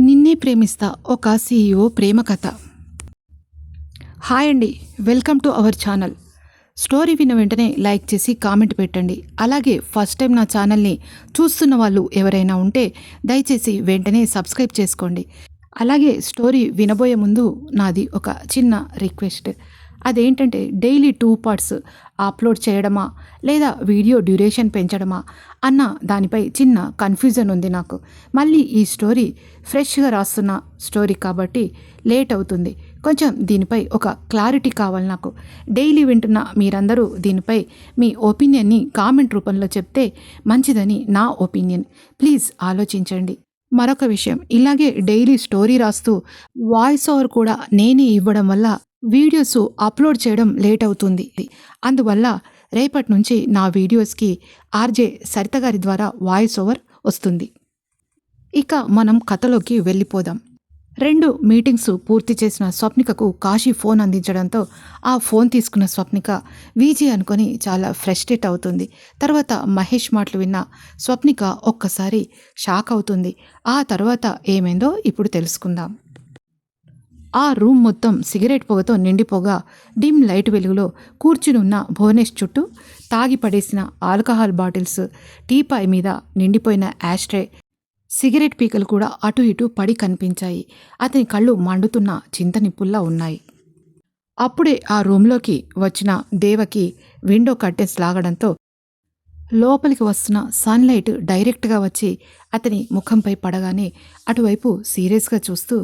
నిన్నే ప్రేమిస్తా ఒక సీఈఓ ప్రేమ కథ. హాయ్ అండి welcome to our channel. Story విన్న వెంటనే లైక్ చేసి కామెంట్ పెట్టండి. అలాగే ఫస్ట్ టైం నా ఛానల్ని చూస్తున్న వాళ్ళు ఎవరైనా ఉంటే దయచేసి వెంటనే సబ్స్క్రైబ్ చేసుకోండి. అలాగే స్టోరీ వినబోయే ముందు నాది ఒక చిన్న రిక్వెస్ట్. అదేంటంటే డైలీ టూ పార్ట్స్ అప్లోడ్ చేయడమా లేదా వీడియో డ్యూరేషన్ పెంచడమా అన్న దానిపై చిన్న కన్ఫ్యూజన్ ఉంది నాకు. మళ్ళీ ఈ స్టోరీ ఫ్రెష్గా రాస్తున్న స్టోరీ కాబట్టి లేట్ అవుతుంది. కొంచెం దీనిపై ఒక క్లారిటీ కావాలి నాకు. డైలీ వింటున్న మీరందరూ దీనిపై మీ ఒపీనియన్ని కామెంట్ రూపంలో చెప్తే మంచిదని నా ఒపీనియన్. ప్లీజ్ ఆలోచించండి. మరొక విషయం ఇలాగే డైలీ స్టోరీ రాస్తూ వాయిస్ ఓవర్ కూడా నేనే ఇవ్వడం వల్ల వీడియోస్ అప్లోడ్ చేయడం లేట్ అవుతుంది. అందువల్ల రేపటి నుంచి నా వీడియోస్కి ఆర్జే సరిత గారి ద్వారా వాయిస్ ఓవర్ వస్తుంది. ఇక మనం కథలోకి వెళ్ళిపోదాం. రెండు మీటింగ్స్ పూర్తి చేసిన స్వప్నికకు కాశీ ఫోన్ అందించడంతో ఆ ఫోన్ తీసుకున్న స్వప్నిక వీజీ అనుకొని చాలా ఫ్రస్ట్రేట్ అవుతుంది. తర్వాత మహేష్ మాటలు విన్న స్వప్నిక ఒక్కసారి షాక్ అవుతుంది. ఆ తర్వాత ఏమైందో ఇప్పుడు తెలుసుకుందాం. ఆ రూమ్ మొత్తం సిగరెట్ పొగతో నిండిపోగా డిమ్ లైట్ వెలుగులో కూర్చుని ఉన్న భువనేష్ చుట్టూ తాగి పడేసిన ఆల్కహాల్ బాటిల్స్ టీపాయ్ మీద నిండిపోయిన యాష్ట్రే సిగరెట్ పీకలు కూడా అటు ఇటు పడి కనిపించాయి. అతని కళ్ళు మండుతున్న చింతనిప్పుల్లా ఉన్నాయి. అప్పుడే ఆ రూమ్లోకి వచ్చిన దేవకి విండో కర్టెన్స్ లాగడంతో లోపలికి వస్తున్న సన్లైట్ డైరెక్ట్గా వచ్చి అతని ముఖంపై పడగానే అటువైపు సీరియస్గా చూస్తూ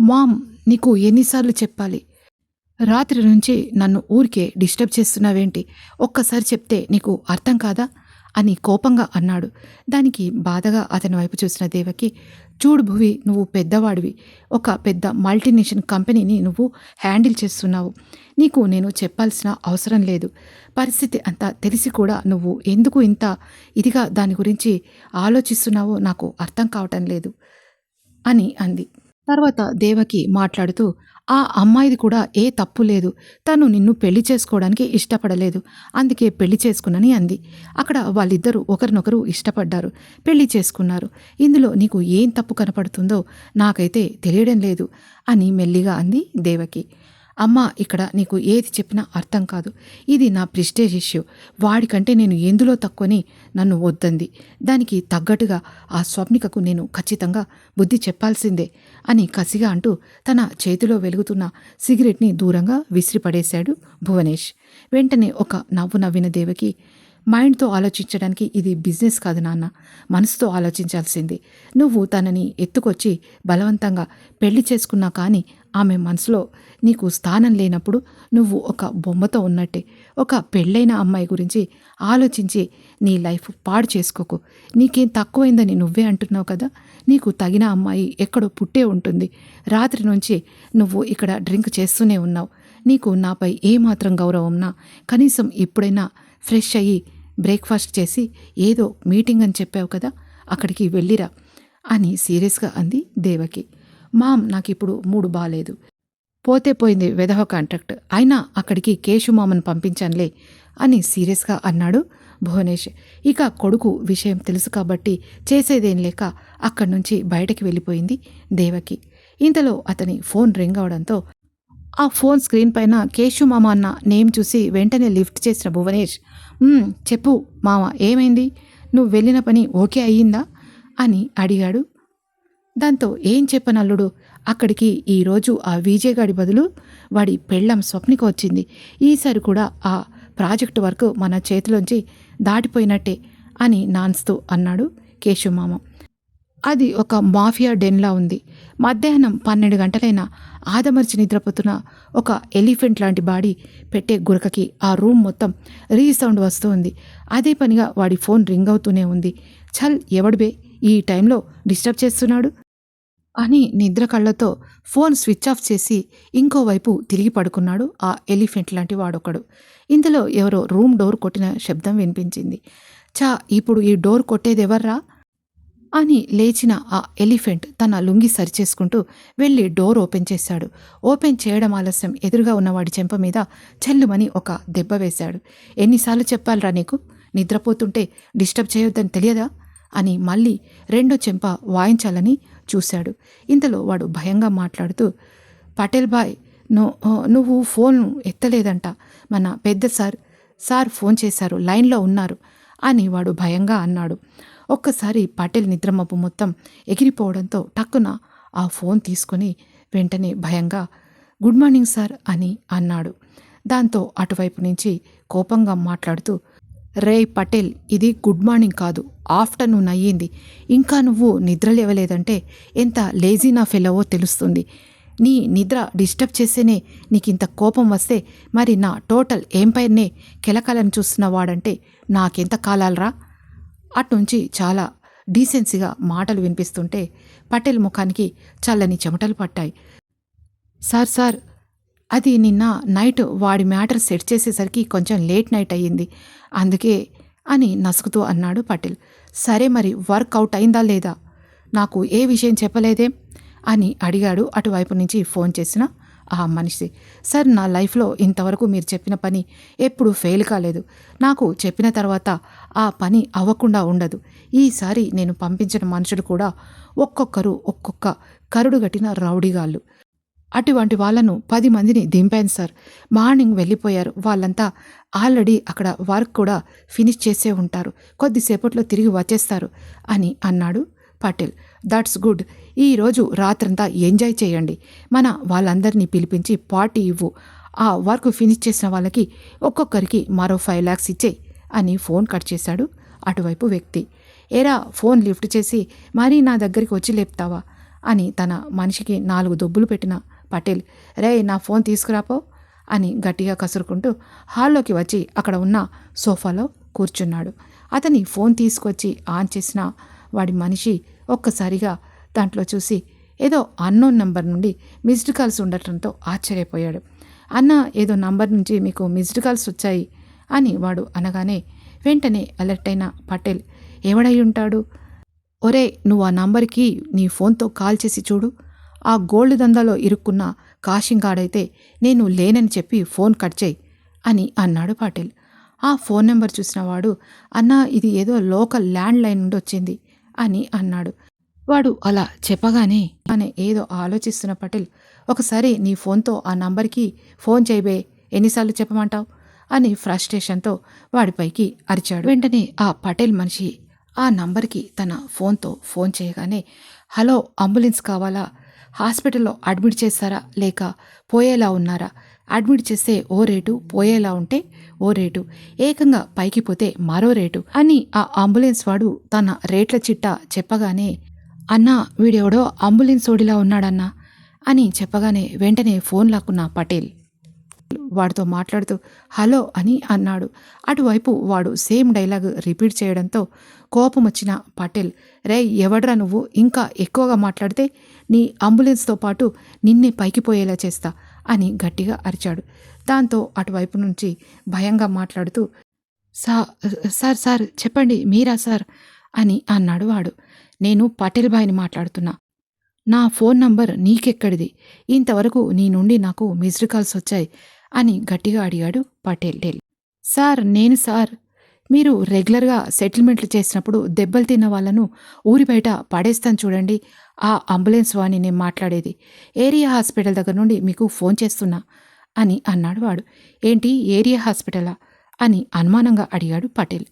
మామ్ నీకు ఎన్నిసార్లు చెప్పాలి? రాత్రి నుంచి నన్ను ఊరికే డిస్టర్బ్ చేస్తున్నావేంటి? ఒక్కసారి చెప్తే నీకు అర్థం కాదా? అని కోపంగా అన్నాడు. దానికి బాధగా అతని వైపు చూసిన దేవకి చూడు భువి నువ్వు పెద్దవాడివి. ఒక పెద్ద మల్టీనేషనల్ కంపెనీని నువ్వు హ్యాండిల్ చేస్తున్నావు. నీకు నేను చెప్పాల్సిన అవసరం లేదు. పరిస్థితి అంతా తెలిసి కూడా నువ్వు ఎందుకు ఇంత ఇదిగా దాని గురించి ఆలోచిస్తున్నావో నాకు అర్థం కావటం లేదు అని అంది. తర్వాత దేవకి మాట్లాడుతూ ఆ అమ్మాయిది కూడా ఏ తప్పు లేదు. తను నిన్ను పెళ్ళి చేసుకోవడానికి ఇష్టపడలేదు. అందుకే పెళ్ళి చేసుకున్నని అంది. అక్కడ వాళ్ళిద్దరూ ఒకరినొకరు ఇష్టపడ్డారు. పెళ్ళి చేసుకున్నారు. ఇందులో నీకు ఏం తప్పు కనపడుతుందో నాకైతే తెలియడం లేదు అని మెల్లిగా అంది దేవకి. అమ్మ ఇక్కడ నీకు ఏది చెప్పినా అర్థం కాదు. ఇది నా ప్రిస్టేజ్ ఇష్యూ. వాడికంటే నేను ఎందులో తక్కువని నన్ను వద్దంది. దానికి తగ్గట్టుగా ఆ స్వప్నికకు నేను ఖచ్చితంగా బుద్ధి చెప్పాల్సిందే. అని కసిగా అంటూ తన చేతిలో వెలుగుతున్న సిగరెట్ని దూరంగా విసిరిపడేశాడు భువనేష్. వెంటనే ఒక నవ్వు నవ్విన దేవకి మైండ్తో ఆలోచించడానికి ఇది బిజినెస్ కాదు నాన్న మనసుతో ఆలోచించాల్సింది. నువ్వు తనని ఎత్తుకొచ్చి బలవంతంగా పెళ్ళి చేసుకున్నా కానీ ఆమె మనసులో నీకు స్థానం లేనప్పుడు నువ్వు ఒక బొమ్మతో ఉన్నట్టే ఒక పెళ్ళైన అమ్మాయి గురించి ఆలోచించి నీ లైఫ్ పాడు చేసుకోకు. నీకేం తక్కువైందని నువ్వే అంటున్నావు కదా? నీకు తగిన అమ్మాయి ఎక్కడో పుట్టే ఉంటుంది. రాత్రి నుంచి నువ్వు ఇక్కడ డ్రింక్ చేస్తూనే ఉన్నావు. నీకు నాపై ఏమాత్రం గౌరవంనా? కనీసం ఇప్పుడైనా ఫ్రెష్ అయ్యి బ్రేక్ఫాస్ట్ చేసి ఏదో మీటింగ్ అని చెప్పావు కదా? అక్కడికి వెళ్ళిరా అని సీరియస్గా అంది దేవకి. మామ్ నాకు ఇప్పుడు మూడు బాలేదు. పోతే పోయింది వెధవ కాంట్రాక్ట్. అయినా అక్కడికి కేశుమామను పంపించానులే అని సీరియస్గా అన్నాడు భువనేష్. ఇక కొడుకు విషయం తెలుసు కాబట్టి చేసేదేం లేక అక్కడి నుంచి బయటకి వెళ్ళిపోయింది దేవకి. ఇంతలో అతని ఫోన్ రింగ్ అవడంతో ఆ ఫోన్ స్క్రీన్ పైన కేశుమామ అన్న నేమ్ చూసి వెంటనే లిఫ్ట్ చేసిన భువనేష్ చెప్పు మామ ఏమైంది? నువ్వు వెళ్ళిన పని ఓకే అయ్యిందా? అని అడిగాడు దాంతో ఏం చెప్పనల్లుడు అక్కడికి ఈరోజు ఆ విజయగాడి బదులు వాడి పెళ్ళం స్వప్నిక వచ్చింది. ఈసారి కూడా ఆ ప్రాజెక్ట్ వర్క్ మన చేతిలోంచి దాటిపోయినట్టే అని నాన్స్తూ అన్నాడు కేశుమామ అది ఒక మాఫియా డెన్లా ఉంది. మధ్యాహ్నం పన్నెండు గంటలైనా ఆదమర్చి నిద్రపోతున్న ఒక ఎలిఫెంట్ లాంటి బాడీ పెట్టే గురకకి ఆ రూమ్ మొత్తం రీసౌండ్ వస్తూ ఉంది అదే పనిగా వాడి ఫోన్ రింగ్ అవుతూనే ఉంది. చల్ ఎవడిబే ఈ టైంలో డిస్టర్బ్ చేస్తున్నాడు? అని నిద్ర కళ్ళతో ఫోన్ స్విచ్ ఆఫ్ చేసి ఇంకోవైపు తిరిగి పడుకున్నాడు ఆ ఎలిఫెంట్ లాంటి వాడొకడు. ఇంతలో ఎవరో రూమ్ డోర్ కొట్టిన శబ్దం వినిపించింది. చా ఇప్పుడు ఈ డోర్ కొట్టేదెవర్రా? అని లేచిన ఆ ఎలిఫెంట్ తన లుంగి సరిచేసుకుంటూ వెళ్ళి డోర్ ఓపెన్ చేశాడు. ఓపెన్ చేయడం ఆలస్యం. ఎదురుగా ఉన్నవాడి చెంప మీద చెల్లుమని ఒక దెబ్బ వేశాడు. ఎన్నిసార్లు చెప్పాలరా నీకు? నిద్రపోతుంటే డిస్టర్బ్ చేయొద్దని తెలియదా? అని మళ్ళీ రెండో చెంప వాయించాలని చూశాడు. ఇంతలో వాడు భయంగా మాట్లాడుతూ పటేల్ బాయ్ ను- నువ్వు ఫోన్ ఎత్తలేదంట. మన పెద్ద సార్ సార్ ఫోన్ చేశారు లైన్లో ఉన్నారు అని వాడు భయంగా అన్నాడు. ఒక్కసారి పటేల్ నిద్రమబ్బు మొత్తం ఎగిరిపోవడంతో టక్కున ఆ ఫోన్ తీసుకొని వెంటనే భయంగా గుడ్ మార్నింగ్ సార్ అని అన్నాడు. దాంతో అటువైపు నుంచి కోపంగా మాట్లాడుతూ రే పటేల్ ఇది గుడ్ మార్నింగ్ కాదు. ఆఫ్టర్నూన్ అయ్యింది. ఇంకా నువ్వు నిద్ర లేవలేదంటే ఎంత లేజీ నా ఫెలవో తెలుస్తుంది. నీ నిద్ర డిస్టర్బ్ చేసేనే ఇంత కోపం వస్తే మరి నా టోటల్ ఎంపైర్నే కెలకాలని చూస్తున్న వాడంటే నాకెంత కాలాలరా? అట్నుంచి చాలా డీసెన్సీగా మాటలు వినిపిస్తుంటే పటేల్ ముఖానికి చల్లని చెమటలు పట్టాయి. సార్ సార్ అది నిన్న నైట్ వాడి మ్యాటర్ సెట్ చేసేసరికి కొంచెం లేట్ నైట్ అయ్యింది. అందుకే అని నసుకుతూ అన్నాడు పటేల్. సరే మరి వర్క్ అవుట్ అయిందా లేదా? నాకు ఏ విషయం చెప్పలేదేం? అని అడిగాడు అటువైపు నుంచి ఫోన్ చేసిన ఆ మనిషి. సార్ నా లైఫ్లో ఇంతవరకు మీరు చెప్పిన పని ఎప్పుడు ఫెయిల్ కాలేదు. నాకు చెప్పిన తర్వాత ఆ పని అవ్వకుండా ఉండదు. ఈసారి నేను పంపించిన మనుషులు కూడా ఒక్కొక్కరు ఒక్కొక్క కరుడుగట్టిన రౌడీగాళ్ళు. అటువంటి వాళ్ళను పది మందిని దింపాను సార్. మార్నింగ్ వెళ్ళిపోయారు. వాళ్ళంతా ఆల్రెడీ అక్కడ వర్క్ కూడా ఫినిష్ చేసే ఉంటారు. కొద్దిసేపట్లో తిరిగి వచ్చేస్తారు అని అన్నాడు పటేల్. That's good. ఈరోజు రాత్రంతా ఎంజాయ్ చేయండి. మన వాళ్ళందరినీ పిలిపించి పార్టీ ఇవ్వు. ఆ వర్క్ ఫినిష్ చేసిన వాళ్ళకి ఒక్కొక్కరికి మరో ఫైవ్ ల్యాక్స్ ఇచ్చేయి అని ఫోన్ కట్ చేశాడు అటువైపు వ్యక్తి. ఏరా ఫోన్ లిఫ్ట్ చేసి మరీ నా దగ్గరికి వచ్చి లేపుతావా? అని తన మనిషికి నాలుగు దొబ్బులు పెట్టిన పటేల్ రే నా ఫోన్ తీసుకురాపో అని గట్టిగా కసురుకుంటూ హాల్లోకి వచ్చి అక్కడ ఉన్న సోఫాలో కూర్చున్నాడు. అతని ఫోన్ తీసుకొచ్చి ఆన్ చేసిన వాడి మనిషి ఒక్కసారిగా దాంట్లో చూసి ఏదో అన్నోన్ నంబర్ నుండి మిస్డ్ కాల్స్ ఉండటంతో ఆశ్చర్యపోయాడు. అన్న ఏదో నంబర్ నుంచి మీకు మిస్డ్ కాల్స్ వచ్చాయి అని వాడు అనగానే వెంటనే అలర్ట్ అయిన పటేల్ ఎవడై ఉంటాడు? ఒరే నువ్వు ఆ నంబర్కి నీ ఫోన్తో కాల్ చేసి చూడు. ఆ గోల్డ్ దందలో ఇరుక్కున్న కాశింగాడైతే నేను లేనని చెప్పి ఫోన్ కట్ చేయి అని అన్నాడు పాటిల్. ఆ ఫోన్ నెంబర్ చూసిన వాడు అన్నా ఇది ఏదో లోకల్ ల్యాండ్ లైన్ నుండి వచ్చింది అని అన్నాడు. వాడు అలా చెప్పగానే అనే ఏదో ఆలోచిస్తున్న పటేల్ ఒకసారి నీ ఫోన్తో ఆ నంబర్కి ఫోన్ చేయబే ఎన్నిసార్లు చెప్పమంటావు? అని ఫ్రస్ట్రేషన్తో వాడిపైకి అరిచాడు. వెంటనే ఆ పటేల్ మనిషి ఆ నంబర్కి తన ఫోన్తో ఫోన్ చేయగానే హలో అంబులెన్స్ కావాలా? హాస్పిటల్లో అడ్మిట్ చేస్తారా లేక పోయేలా ఉన్నారా? అడ్మిట్ చేస్తే ఓ రేటు పోయేలా ఉంటే ఓ రేటు ఏకంగా పైకి పోతే మరో రేటు అని ఆ అంబులెన్స్ వాడు తన రేట్ల చిట్టా చెప్పగానే అన్నా వీడెవడో అంబులెన్స్ ఓడిలా ఉన్నాడన్నా? అని చెప్పగానే వెంటనే ఫోన్ లాక్కున్న పటేల్. వాడితో మాట్లాడుతూ హలో అని అన్నాడు. అటువైపు వాడు సేమ్ డైలాగ్ రిపీట్ చేయడంతో కోపం వచ్చిన పటేల్ రే ఎవడ్రా నువ్వు? ఇంకా ఎక్కువగా మాట్లాడితే నీ అంబులెన్స్తో పాటు నిన్నే పైకి పోయేలా చేస్తా అని గట్టిగా అరిచాడు. దాంతో అటువైపు నుంచి భయంగా మాట్లాడుతూ సా సార్ సార్ చెప్పండి మీరా సార్? అని అన్నాడు వాడు. నేను పటేల్ భాయ్ని మాట్లాడుతున్నా. నా ఫోన్ నంబర్ నీకెక్కడిది? ఇంతవరకు నీ నుండి నాకు మిస్డ్ కాల్స్ వచ్చాయి. అని గట్టిగా అడిగాడు పటేల్. టేల్ సార్ నేను సార్. మీరు రెగ్యులర్గా సెటిల్మెంట్లు చేసినప్పుడు దెబ్బలు తిన్న వాళ్ళను ఊరి బయట పడేస్తాను చూడండి. ఆ అంబులెన్స్ వాణి నేను మాట్లాడేది. ఏరియా హాస్పిటల్ దగ్గర నుండి మీకు ఫోన్ చేస్తున్నా అని అన్నాడు వాడు. ఏంటి ఏరియా హాస్పిటలా అని అనుమానంగా అడిగాడు పటేల్.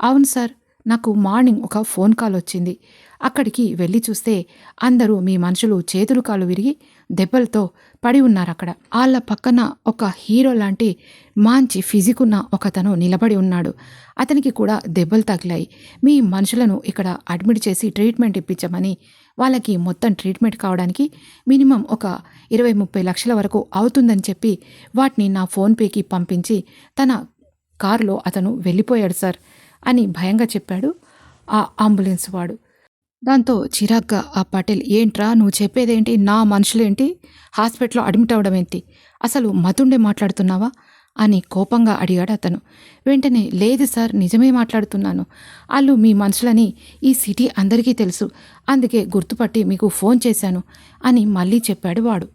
అవును సార్ నాకు మార్నింగ్ ఒక ఫోన్ కాల్ వచ్చింది. అక్కడికి వెళ్ళి చూస్తే అందరూ మీ మనుషులు చేతులు కాలు విరిగి దెబ్బలతో పడి ఉన్నారు అక్కడ వాళ్ళ పక్కన ఒక హీరో లాంటి మంచి ఫిజిక్ ఉన్న ఒకతను నిలబడి ఉన్నాడు. అతనికి కూడా దెబ్బలు తగిలాయి. మీ మనుషులను ఇక్కడ అడ్మిట్ చేసి ట్రీట్మెంట్ ఇప్పించమని వాళ్ళకి మొత్తం ట్రీట్మెంట్ కావడానికి మినిమం ఒక ఇరవై ముప్పై లక్షల వరకు అవుతుందని చెప్పి వాటిని నా ఫోన్పేకి పంపించి తన కారులో అతను వెళ్ళిపోయాడు సార్ అని భయంగా చెప్పాడు ఆ అంబులెన్స్ వాడు. దాంతో చిరాగ్గా ఆ పటేల్ ఏంట్రా నువ్వు చెప్పేదేంటి? నా మనుషులేంటి? హాస్పిటల్లో అడ్మిట్ అవ్వడం ఏంటి అసలు మతుండే మాట్లాడుతున్నావా? అని కోపంగా అడిగాడు అతను. వెంటనే లేదు సార్ నిజమే మాట్లాడుతున్నాను. వాళ్ళు మీ మనుషులని ఈ సిటీ అందరికీ తెలుసు. అందుకే గుర్తుపట్టి మీకు ఫోన్ చేశాను అని మళ్ళీ చెప్పాడు వాడు.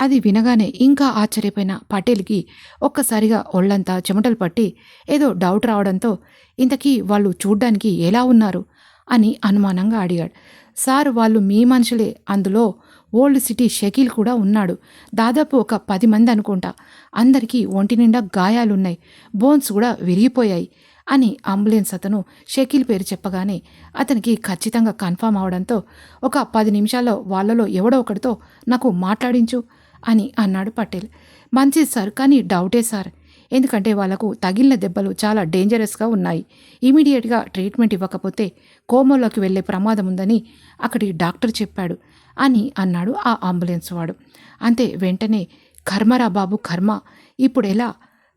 అది వినగానే ఇంకా ఆశ్చర్యపోయిన పటేల్కి ఒక్కసారిగా ఒళ్ళంతా చెమటలు పట్టి ఏదో డౌట్ రావడంతో ఇంతకీ వాళ్ళు చూడ్డానికి ఎలా ఉన్నారు? అని అనుమానంగా అడిగాడు. సార్ వాళ్ళు మీ మనుషులే. అందులో ఓల్డ్ సిటీ షకీల్ కూడా ఉన్నాడు. దాదాపు ఒక పది మంది అనుకుంటా. అందరికీ ఒంటి నిండా గాయాలున్నాయి. బోన్స్ కూడా విరిగిపోయాయి అని అంబులెన్స్ అతను షకీల్ పేరు చెప్పగానే అతనికి ఖచ్చితంగా కన్ఫామ్ అవడంతో ఒక పది నిమిషాల్లో వాళ్ళలో ఎవడో ఒకటితో నాకు మాట్లాడించు అని అన్నాడు పటేల్. మంచిది సార్ కానీ డౌటే సార్. ఎందుకంటే వాళ్ళకు తగిలిన దెబ్బలు చాలా డేంజరస్గా ఉన్నాయి. ఇమీడియట్గా ట్రీట్మెంట్ ఇవ్వకపోతే కోమోలోకి వెళ్ళే ప్రమాదం ఉందని అక్కడి డాక్టర్ చెప్పాడు అని అన్నాడు ఆ అంబులెన్స్ వాడు. అంతే వెంటనే కర్మరా బాబు కర్మ. ఇప్పుడు ఎలా?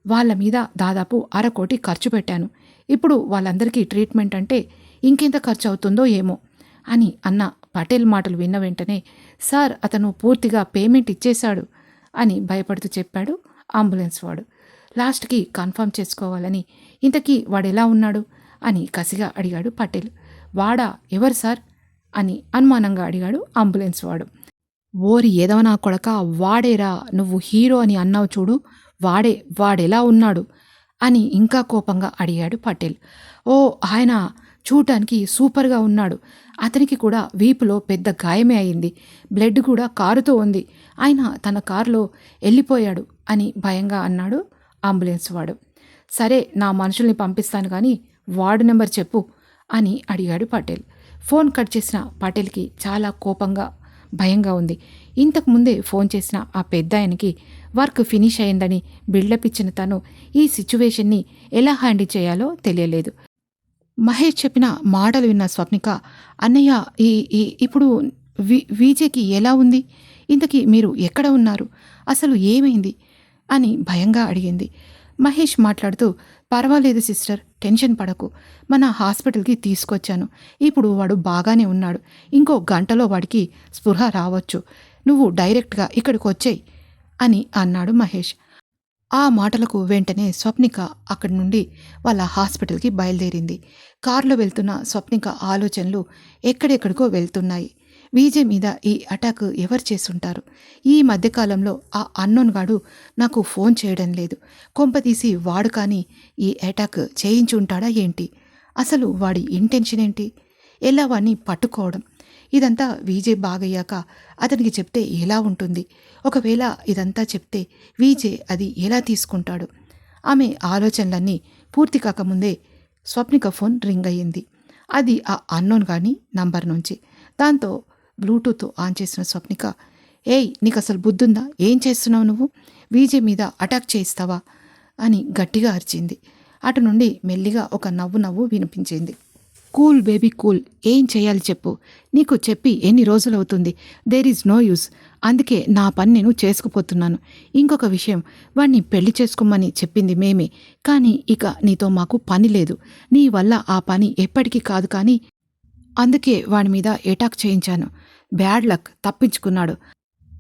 వాళ్ళ మీద దాదాపు అరకోటి ఖర్చు పెట్టాను. ఇప్పుడు వాళ్ళందరికీ ట్రీట్మెంట్ అంటే ఇంకెంత ఖర్చు అవుతుందో ఏమో అని అన్న పటేల్ మాటలు విన్న వెంటనే సార్ అతను పూర్తిగా పేమెంట్ ఇచ్చేశాడు అని భయపడుతూ చెప్పాడు అంబులెన్స్ వాడు. లాస్ట్కి కన్ఫర్మ్ చేసుకోవాలని. ఇంతకీ వాడు ఎలా ఉన్నాడు? అని కసిగా అడిగాడు పటేల్. వాడా ఎవరు సార్? అని అనుమానంగా అడిగాడు అంబులెన్స్ వాడు. ఓరి ఏదవనా కొడక వాడేరా నువ్వు హీరో అని అన్నావు చూడు వాడే వాడెలా ఉన్నాడు? అని ఇంకా కోపంగా అడిగాడు పటేల్. ఓ ఆయన చూడటానికి సూపర్గా ఉన్నాడు. అతనికి కూడా వీపులో పెద్ద గాయమే అయింది. బ్లడ్ కూడా కారుతో ఉంది. ఆయన తన కారులో వెళ్ళిపోయాడు అని భయంగా అన్నాడు అంబులెన్స్ వాడు. సరే నా మనుషుల్ని పంపిస్తాను కానీ వార్డు నెంబర్ చెప్పు అని అడిగాడు పటేల్. ఫోన్ కట్ చేసిన పటేల్కి చాలా కోపంగా భయంగా ఉంది. ఇంతకు ముందే ఫోన్ చేసిన ఆ పెద్ద ఆయనకి వర్క్ ఫినిష్ అయిందని బిల్డప్ ఇచ్చిన తను ఈ సిచ్యువేషన్ని ఎలా హ్యాండిల్ చేయాలో తెలియలేదు. మహేష్ చెప్పిన మాటలు విన్న స్వప్నిక అన్నయ్య ఈ ఇప్పుడు వి వీజేకి ఎలా ఉంది? ఇంతకీ మీరు ఎక్కడ ఉన్నారు? అసలు ఏమైంది? అని భయంగా అడిగింది. మహేష్ మాట్లాడుతూ పర్వాలేదు సిస్టర్ టెన్షన్ పడకు. మన హాస్పిటల్కి తీసుకొచ్చాను. ఇప్పుడు వాడు బాగానే ఉన్నాడు. ఇంకో గంటలో వాడికి స్పృహ రావచ్చు. నువ్వు డైరెక్ట్గా ఇక్కడికి వచ్చేయి అని అన్నాడు మహేష్. ఆ మాటలకు వెంటనే స్వప్నిక అక్కడి నుండి వాళ్ళ హాస్పిటల్కి బయలుదేరింది. కారులో వెళ్తున్న స్వప్నిక ఆలోచనలు ఎక్కడెక్కడికో వెళ్తున్నాయి. విజయ్ మీద ఈ అటాక్ ఎవరు చేసుంటారు ఈ మధ్యకాలంలో ఆ అన్నోన్ గాడు నాకు ఫోన్ చేయడం లేదు. కొంపతీసి వాడు కానీ ఈ అటాక్ చేయించుంటాడా ఏంటి? అసలు వాడి ఇంటెన్షన్ ఏంటి? ఎలా వాడిని పట్టుకోవడం? ఇదంతా విజయ్ బాగయ్యాక అతనికి చెప్తే ఎలా ఉంటుంది? ఒకవేళ ఇదంతా చెప్తే విజయ్ అది ఎలా తీసుకుంటాడు? ఆమె ఆలోచనలన్నీ పూర్తి కాకముందే స్వప్నిక ఫోన్ రింగ్ అయ్యింది. అది ఆ అన్నోన్ కానీ నంబర్ నుంచి. దాంతో బ్లూటూత్ ఆన్ చేసిన స్వప్నిక ఏయ్ నీకు అసలు బుద్ధుందా? ఏం చేస్తున్నావు నువ్వు? వీజే మీద అటాక్ చేయిస్తావా? అని గట్టిగా అరిచింది. అటు నుండి మెల్లిగా ఒక నవ్వు నవ్వు వినిపించింది. Cool baby cool. ఏం చేయాలి చెప్పు. నీకు చెప్పి ఎన్ని రోజులవుతుంది? There is no use. అందుకే నా పని నేను చేసుకుపోతున్నాను. ఇంకొక విషయం వాణ్ణి పెళ్ళి చేసుకోమని చెప్పింది మేమే. కానీ ఇక నీతో మాకు పని లేదు. నీ వల్ల ఆ పని ఎప్పటికీ కాదు కానీ అందుకే వాడి మీద ఎటాక్ చేయించాను. బ్యాడ్ లక్ తప్పించుకున్నాడు.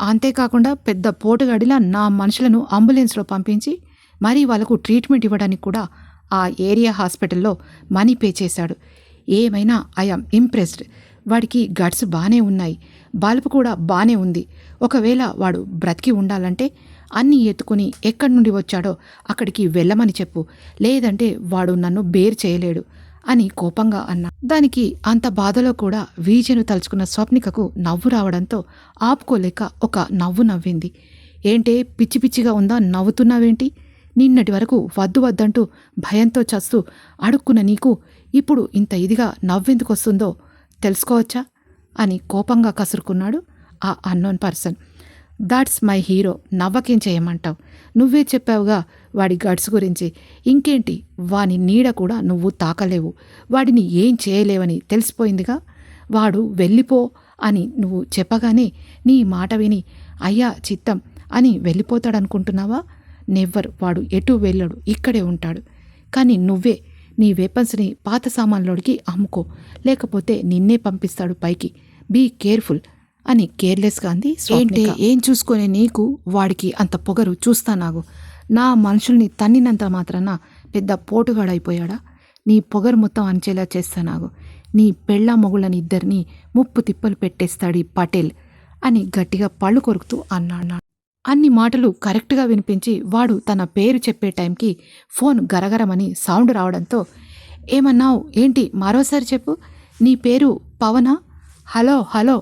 అంతేకాకుండా పెద్ద పోటుగాడిలా నా మనుషులను అంబులెన్స్లో పంపించి మరీ వాళ్ళకు ట్రీట్మెంట్ ఇవ్వడానికి కూడా ఆ ఏరియా హాస్పిటల్లో మనీ పే చేశాడు. ఏమైనా ఐఎమ్ ఇంప్రెస్డ్. వాడికి గట్స్ బాగానే ఉన్నాయి. బల్బు కూడా బాగానే ఉంది. ఒకవేళ వాడు బ్రతికి ఉండాలంటే అన్నీ ఎత్తుకుని ఎక్కడి నుండి వచ్చాడో అక్కడికి వెళ్ళమని చెప్పు. లేదంటే వాడు నన్ను బేర్ చేయలేడు. అని కోపంగా అన్నా. దానికి అంత బాధలో కూడా వీజను తలుచుకున్న స్వప్నికకు నవ్వు రావడంతో ఆపుకోలేక ఒక నవ్వు నవ్వింది. ఏంటే పిచ్చి పిచ్చిగా ఉందా? నవ్వుతున్నావేంటి? నిన్నటి వరకు వద్దు వద్దంటూ భయంతో చస్తూ అడుక్కున్న నీకు ఇప్పుడు ఇంత ఇదిగా నవ్వెందుకొస్తుందో తెలుసుకోవచ్చా? అని కోపంగా కసురుకున్నాడు ఆ unknown person. That's my hero. నవ్వకేం చేయమంటావు? నువ్వే చెప్పావుగా వాడి గడ్స్ గురించి. ఇంకేంటి? వాని నీడ కూడా నువ్వు తాకలేవు. వాడిని ఏం చేయలేవని తెలిసిపోయిందిగా? వాడు వెళ్ళిపో అని నువ్వు చెప్పగానే నీ మాట విని అయ్యా చిత్తం అని వెళ్ళిపోతాడనుకుంటున్నావా? నెవ్వర్ వాడు ఎటు వెళ్ళడు ఇక్కడే ఉంటాడు. కానీ నువ్వే నీ వెపన్స్ని పాత సామాన్లోడికి అమ్ముకో. లేకపోతే నిన్నే పంపిస్తాడు పైకి. బీ కేర్ఫుల్ అని కేర్లెస్గా అంది ఏంటి? ఏం చూసుకునే నీకు? వాడికి అంత పొగరు. చూస్తానాగు. నా మనుషుల్ని తన్నినంత మాత్రాన పెద్ద పోటుగాడైపోయాడా? నీ పొగరు మొత్తం అంచేలా చేస్తా నాకు నీ పెళ్ళా మొగుళ్ళని ఇద్దరిని ముప్పు తిప్పలు పెట్టేస్తాడు ఈ పటేల్ అని గట్టిగా పళ్ళు కొరుకుతూ అన్నాడు. అన్ని మాటలు కరెక్ట్గా వినిపించి వాడు తన పేరు చెప్పే టైంకి ఫోన్ గరగరమని సౌండ్ రావడంతో ఏమన్నావు? ఏంటి? మరోసారి చెప్పు. నీ పేరు పవనా? హలో హలో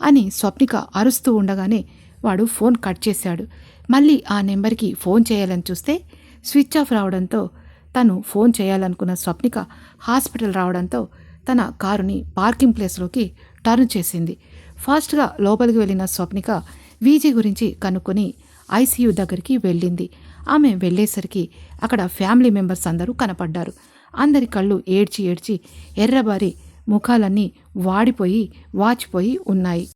అని స్వప్నిక అరుస్తూ ఉండగానే వాడు ఫోన్ కట్ చేశాడు. మళ్ళీ ఆ నెంబర్కి ఫోన్ చేయాలని చూస్తే స్విచ్ ఆఫ్ రావడంతో తను ఫోన్ చేయాలనుకున్న స్వప్నిక హాస్పిటల్ రావడంతో తన కారుని పార్కింగ్ ప్లేస్లోకి టర్న్ చేసింది. ఫాస్ట్గా లోపలికి వెళ్ళిన స్వప్నిక వీజీ గురించి కనుక్కొని ఐసీయూ దగ్గరికి వెళ్ళింది. ఆమె వెళ్ళేసరికి అక్కడ ఫ్యామిలీ మెంబర్స్ అందరూ కనపడ్డారు. అందరి కళ్ళు ఏడ్చి ఏడ్చి ఎర్రబారి ముఖాలన్నీ వాడిపోయి వాచిపోయి ఉన్నాయి.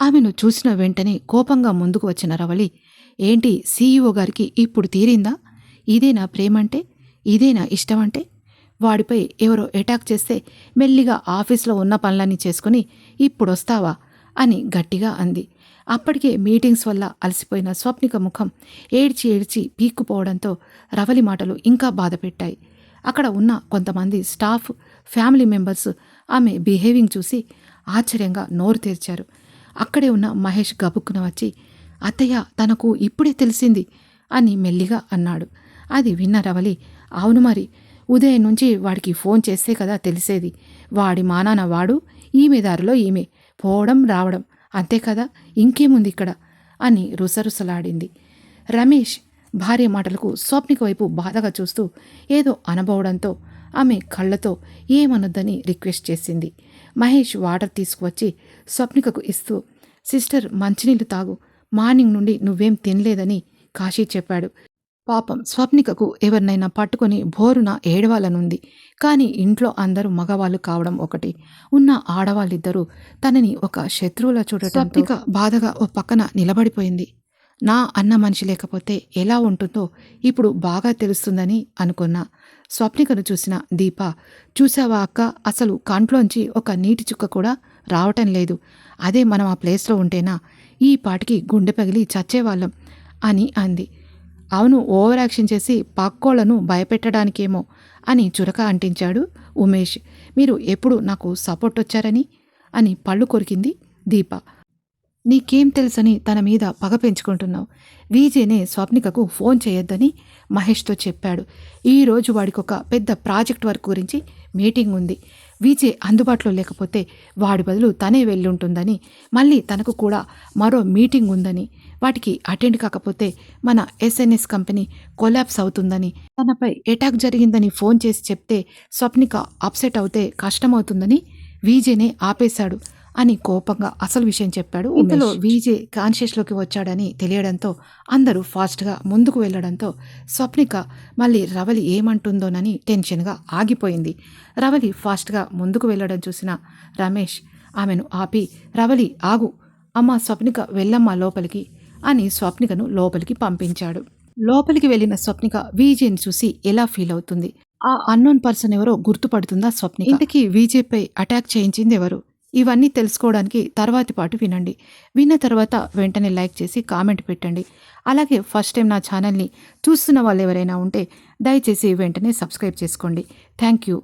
ఆమెను చూసిన వెంటనే కోపంగా ముందుకు వచ్చిన రవళి ఏంటి సీఈఓ గారికి ఇప్పుడు తీరిందా? ఇదేనా ప్రేమంటే? ఇదేనా ఇష్టమంటే? వాడిపై ఎవరో అటాక్ చేస్తే మెల్లిగా ఆఫీస్లో ఉన్న పనులన్నీ చేసుకుని ఇప్పుడొస్తావా? అని గట్టిగా అంది. అప్పటికే మీటింగ్స్ వల్ల అలసిపోయిన స్వప్నిక ముఖం ఏడ్చి ఏడ్చి పీక్కుపోవడంతో రవలి మాటలు ఇంకా బాధపెట్టాయి. అక్కడ ఉన్న కొంతమంది స్టాఫ్ ఫ్యామిలీ మెంబర్స్ ఆమె బిహేవింగ్ చూసి ఆశ్చర్యంగా నోరు తెరిచారు. అక్కడే ఉన్న మహేష్ గబుక్కున వచ్చి అత్తయ్య తనకు ఇప్పుడే తెలిసింది అని మెల్లిగా అన్నాడు. అది విన్న రవలి అవును మరి ఉదయం నుంచి వాడికి ఫోన్ చేస్తే కదా తెలిసేది. వాడి మానాన వాడు ఈమె దారిలో ఈమె. పోవడం రావడం. అంతే కదా ఇంకేముంది ఇక్కడ? అని రుసరుసలాడింది. రమేష్ భార్య మాటలకు స్వప్నిక వైపు బాధగా చూస్తూ ఏదో అనబోవడంతో ఆమె కళ్ళతో ఏమనొద్దని రిక్వెస్ట్ చేసింది. మహేష్ వాటర్ తీసుకువచ్చి స్వప్నికకు ఇస్తూ సిస్టర్ మంచినీళ్ళు తాగు. మార్నింగ్ నుండి నువ్వేం తినలేదని కాశీ చెప్పాడు. పాపం స్వప్నికకు ఎవరినైనా పట్టుకొని భోరున ఏడవాలనుంది. కానీ ఇంట్లో అందరూ మగవాళ్ళు కావడం ఒకటి. ఉన్న ఆడవాళ్ళిద్దరూ తనని ఒక శత్రువులా చూడటం స్వప్నిక బాధగా ఓ పక్కన నిలబడిపోయింది. నా అన్న మనిషి లేకపోతే ఎలా ఉంటుందో ఇప్పుడు బాగా తెలుస్తుందని అనుకున్నా. స్వప్నికను చూసిన దీప చూసావా అక్క? అసలు కంట్లోంచి ఒక నీటి చుక్క కూడా రావటం లేదు. అదే మనం ఆ ప్లేస్లో ఉంటేనా? ఈ పాటికి గుండె పగిలి చచ్చేవాళ్ళం అని అంది. అవును ఓవర్ యాక్షన్ చేసి పాక్కోళ్ళను భయపెట్టడానికేమో అని చురక అంటించాడు ఉమేష్. మీరు ఎప్పుడు నాకు సపోర్ట్ వచ్చారని? అని పళ్ళు కొరికింది దీప. నీకేం తెలుసని తన మీద పగ పెంచుకుంటున్నావు. వీజేనే స్వప్నికకు ఫోన్ చేయొద్దని మహేష్తో చెప్పాడు. ఈరోజు వాడికి ఒక పెద్ద ప్రాజెక్ట్ వర్క్ గురించి మీటింగ్ ఉంది. వీజే అందుబాటులో లేకపోతే వాడి బదులు తనే వెళ్ళుంటుందని మళ్ళీ తనకు కూడా మరో మీటింగ్ ఉందని వాటికి అటెండ్ కాకపోతే మన ఎస్ఎన్ఎస్ కంపెనీ కొలాప్స్ అవుతుందని తనపై అటాక్ జరిగిందని ఫోన్ చేసి చెప్తే స్వప్నిక అప్సెట్ అవుతే కష్టమవుతుందని వీజేనే ఆపేశాడు. అని కోపంగా అసలు విషయం చెప్పాడు ఇంతలో వీజే కాన్షియస్లోకి వచ్చాడని తెలియడంతో అందరూ ఫాస్ట్గా ముందుకు వెళ్ళడంతో స్వప్నిక మళ్ళీ రవలి ఏమంటుందోనని టెన్షన్గా ఆగిపోయింది. రవలి ఫాస్ట్గా ముందుకు వెళ్ళడం చూసిన రమేష్ ఆమెను ఆపి రవలి ఆగు. అమ్మ స్వప్నిక వెళ్ళమ్మా లోపలికి అని స్వప్నికను లోపలికి పంపించాడు. లోపలికి వెళ్ళిన స్వప్నిక వీజేని చూసి ఎలా ఫీల్ అవుతుంది? ఆ అన్నోన్ పర్సన్ ఎవరో గుర్తుపడుతుందా స్వప్నిక? ఇంతకీ వీజేపై అటాక్ చేయించింది ఎవరు? ఇవన్నీ తెలుసుకోవడానికి తర్వాతి పాటు వినండి. విన్న తర్వాత వెంటనే లైక్ చేసి కామెంట్ పెట్టండి. అలాగే ఫస్ట్ టైం నా ఛానల్ని చూస్తున్న వాళ్ళు ఎవరైనా ఉంటే దయచేసి వెంటనే సబ్స్క్రైబ్ చేసుకోండి. Thank you.